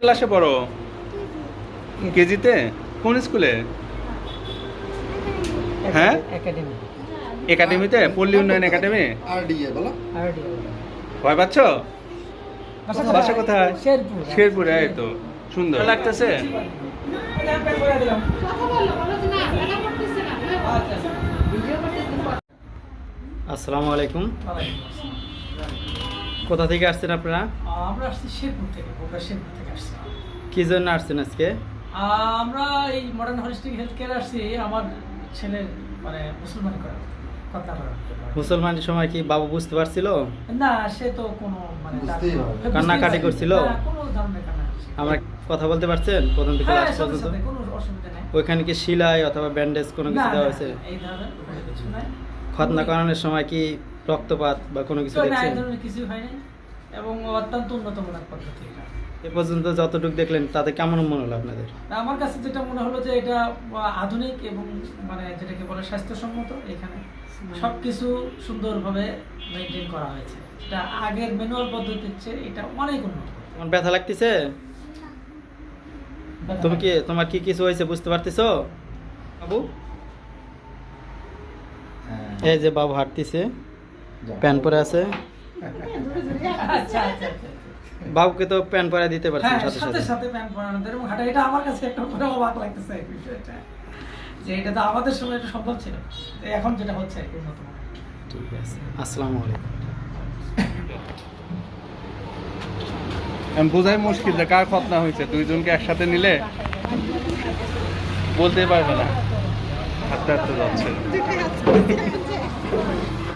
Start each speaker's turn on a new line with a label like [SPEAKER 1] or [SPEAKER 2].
[SPEAKER 1] ক্লাসে পড়ো? কেজিতে? কোন স্কুলে? হ্যাঁ?
[SPEAKER 2] একাডেমি।
[SPEAKER 1] একাডেমিতে? পল্লী উন্নয়ন একাডেমি?
[SPEAKER 3] আর ডিএ বলো।
[SPEAKER 2] আরডি
[SPEAKER 1] ভয় পাচ্ছ? বাসা কোথায়?
[SPEAKER 2] শেরপুর।
[SPEAKER 1] শেরপুরে এই তো। সুন্দর। লাগতেছে? আসসালামু আলাইকুম। কোথা থেকে আসছেন আপনারা?
[SPEAKER 2] আমরা আসছি শেরপুর থেকে বগুড়া শেরপুর থেকে আসছি।
[SPEAKER 1] কি জন্য আসছেন আজকে?
[SPEAKER 2] আমরা এই মডার্ন হলিস্টিক হেলথ কেয়ার আসছি আমার ছেলের মানে মুসলমানি করার।
[SPEAKER 1] মুসলমানের সময় কি বাবু বুঝতে পারছিল?
[SPEAKER 2] না সে তো কোনো মানে
[SPEAKER 1] কান্নাকাটি। করছিল? আমরা কথা বলতে পারছেন? প্রথম থেকে
[SPEAKER 2] হ্যাঁ,
[SPEAKER 1] লাস্ট পর্যন্ত? ওইখানে কি সেলাই অথবা ব্যান্ডেজ কোনো কিছু দেওয়া হয়েছে?
[SPEAKER 2] এই ধরনের কোনো কিছু নাই।
[SPEAKER 1] খতনা করানোর সময় কি রক্তপাত বা কোনো কিছু দেখছেন?
[SPEAKER 2] ধরনের কিছু হয়নি। এবং অত্যন্ত উন্নতমানের পদ্ধতি
[SPEAKER 1] এ পর্যন্ত যতটুকু দেখলেন তাতে কেমন মনে হলো আপনাদের?
[SPEAKER 2] আমার কাছে যেটা মনে হলো যে এটা আধুনিক এবং মানে যেটাকে বলে স্বাস্থ্যসম্মত এখানে। সবকিছু সুন্দরভাবে মেনটেন করা হয়েছে। এটা আগের ম্যানুয়াল পদ্ধতির চেয়ে এটা অনেক উন্নত।
[SPEAKER 1] তোমার ব্যথা লাগতেছে? তুমি কি তোমার কি কিছু হয়েছে বুঝতে পারতেছো? বাবু? এই যে বাবু হাঁটতেছে। প্যান্ট পরে আছে? বাবুকে তো প্যান্ট পরে দিতে পারছেন
[SPEAKER 2] হ্যাঁ
[SPEAKER 1] সাথে
[SPEAKER 2] সাথে
[SPEAKER 1] সাথে।
[SPEAKER 2] সাথে প্যান্ট পরানো। এবং হাঁটা এটা আমার কাছে একটা করে অবাক লাগতেছে বিষয়টা। যে এটা তো আমাদের সময় এটা সম্ভব ছিল তো এখন যেটা হচ্ছে।
[SPEAKER 1] ঠিক আছে আসসালামু আলাইকুম। বোঝাই মুশকিল যে কার খতনা হয়েছে দুইজনকে একসাথে নিলে বলতেই পারবে না। হাঁটতে হাঁটতে যাচ্ছে।